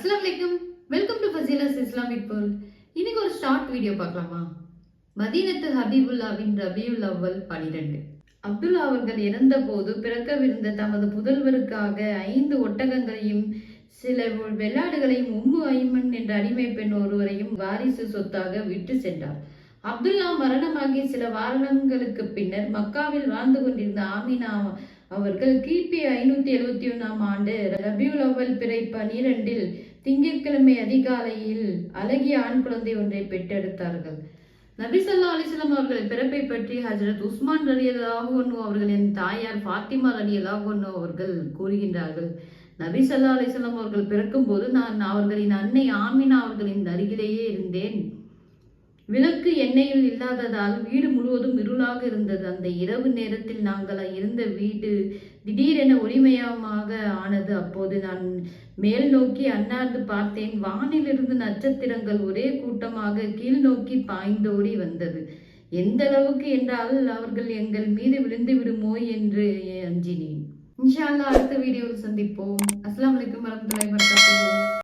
அஸ்லாம் வலைக்கும் welcome to Fazeela's Islamic world. இன்னைக்கு ஒரு ஷார்ட் வீடியோ பார்க்கலாமா? மதீனத்து ஹபீபுல்லாவின் ரபியுல் அவ்வல் பனிரெண்டு. அப்துல்லா அவர்கள் இறந்தபோது பிறக்கவிருந்த தமது புதல்வருக்காக ஐந்து ஒட்டகங்களையும் சில வெள்ளாடுகளையும் உம்மு ஐமன் என்ற அடிமை பெண் ஒருவரையும் வாரிசு சொத்தாக விட்டு சென்றார். அப்துல்லா மரணமாகி சில வாரணங்களுக்கு பின்னர் மக்காவில் வாழ்ந்து கொண்டிருந்த ஆமினா அவர்கள் கிபி ஐநூத்தி எழுபத்தி ஒன்னாம் ஆண்டு ரபியுல் அவ்வல் பிறை பனிரெண்டில் திங்கட்கிழமை அதிகாலையில் அழகிய ஆண் குழந்தை ஒன்றை பெற்றெடுத்தார்கள். நபிசல்லா அலிஸ்லாம் அவர்கள் அவர்களின் பிறப்பை பற்றி ஹஜரத் உஸ்மான் ரலியல்லாஹு அன்ஹு அவர்களின் தாயார் ஃபாத்திமா ரலியல்லாஹு அன்ஹு அவர்கள் கூறுகின்றார்கள். நபிசல்லா அலிஸ்லாம் அவர்கள் பிறக்கும்போது நான் அவர்களின் அன்னை ஆமினா அவர்களின் விளக்கு எண்ணெயில் இல்லாததால் வீடு முழுவதும் இருளாக இருந்தது. அந்த இரவு நேரத்தில் நாங்கள் இருந்த வீடு திடீரென ஒளிமயமாக ஆனது. அப்போது நான் மேல் நோக்கி அண்ணாந்து பார்த்தேன். வானிலிருந்து நட்சத்திரங்கள் ஒரே கூட்டமாக கீழ் நோக்கி பாய்ந்தோடி வந்தது. எந்த அளவுக்கு என்றால் அவர்கள் எங்கள் மீது விழுந்து விடுமோ என்று அஞ்சினேன். இன்ஷா அல்லாஹ் அடுத்த வீடியோவில் சந்திப்போம். அஸ்லாம் வலைக்கம் வரமத்துல